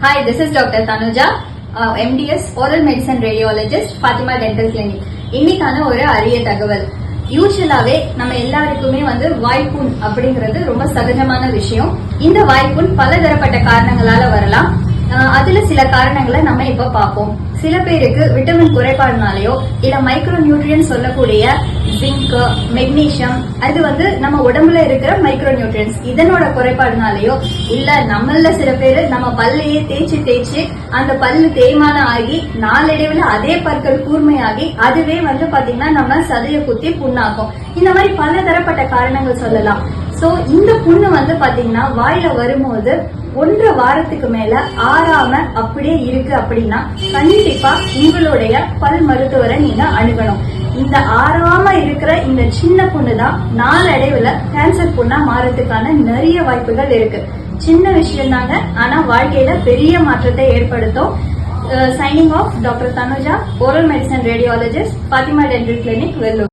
Hi, this is Dr. Tanuja, uh, MDS Oral Medicine Radiologist, Fatima Dental Clinic. இன்னைக்கான ஒரு அரிய தகவல் யூஸ்வலாவே நம்ம எல்லாருக்குமே வந்து வாய்ப்புண் அப்படிங்கிறது ரொம்ப சகஜமான விஷயம் இந்த வாய்ப்புண் பலதரப்பட்ட காரணங்களால வரலாம் அதுல சில காரணங்களை நம்ம இப்ப பார்ப்போம் சில பேருக்கு விட்டமின் குறைபாடுனாலயோ இல்ல மைக்ரோ நியூட்ரியன் சொல்லக்கூடிய ஜிங்க் மெக்னீஷியம் அது வந்து நம்ம உடம்புல இருக்கிற மைக்ரோ நியூட்ரியன்ஸ் இதனோட குறைபாடுனாலயோ இல்ல நம்மள சில பேர் நம்ம பல்லையே தேய்ச்சி தேய்ச்சி அந்த பல்லு தேய்மானம் ஆகி நாளடைவுல அதே பற்கள் கூர்மையாகி அதுவே வந்து பாத்தீங்கன்னா நம்ம சதைய குத்தி புண்ணாக்கும். இந்த மாதிரி பல தரப்பட்ட காரணங்கள் சொல்லலாம். சோ இந்த புண்ணு வந்து பாத்தீங்கன்னா வாயில வரும்போது ஒன்றரை வாரத்துக்கு மேல ஆறாம அப்படியே இருக்கு அப்படின்னா கண்டிப்பா உங்களுடைய பல் மருத்துவரை நீங்க அணுகணும். இந்த ஆறாம இருக்கிற இந்த சின்ன புண்ணு தான் நாளடைவுல கேன்சர் புண்ணா மாறதுக்கான நிறைய வாய்ப்புகள் இருக்கு. சின்ன விஷயம் தாங்க ஆனா வாழ்க்கையில பெரிய மாற்றத்தை ஏற்படுத்தும். Signing off doctor Tanuja oral medicine radiologist Fathima dental clinic Vellore.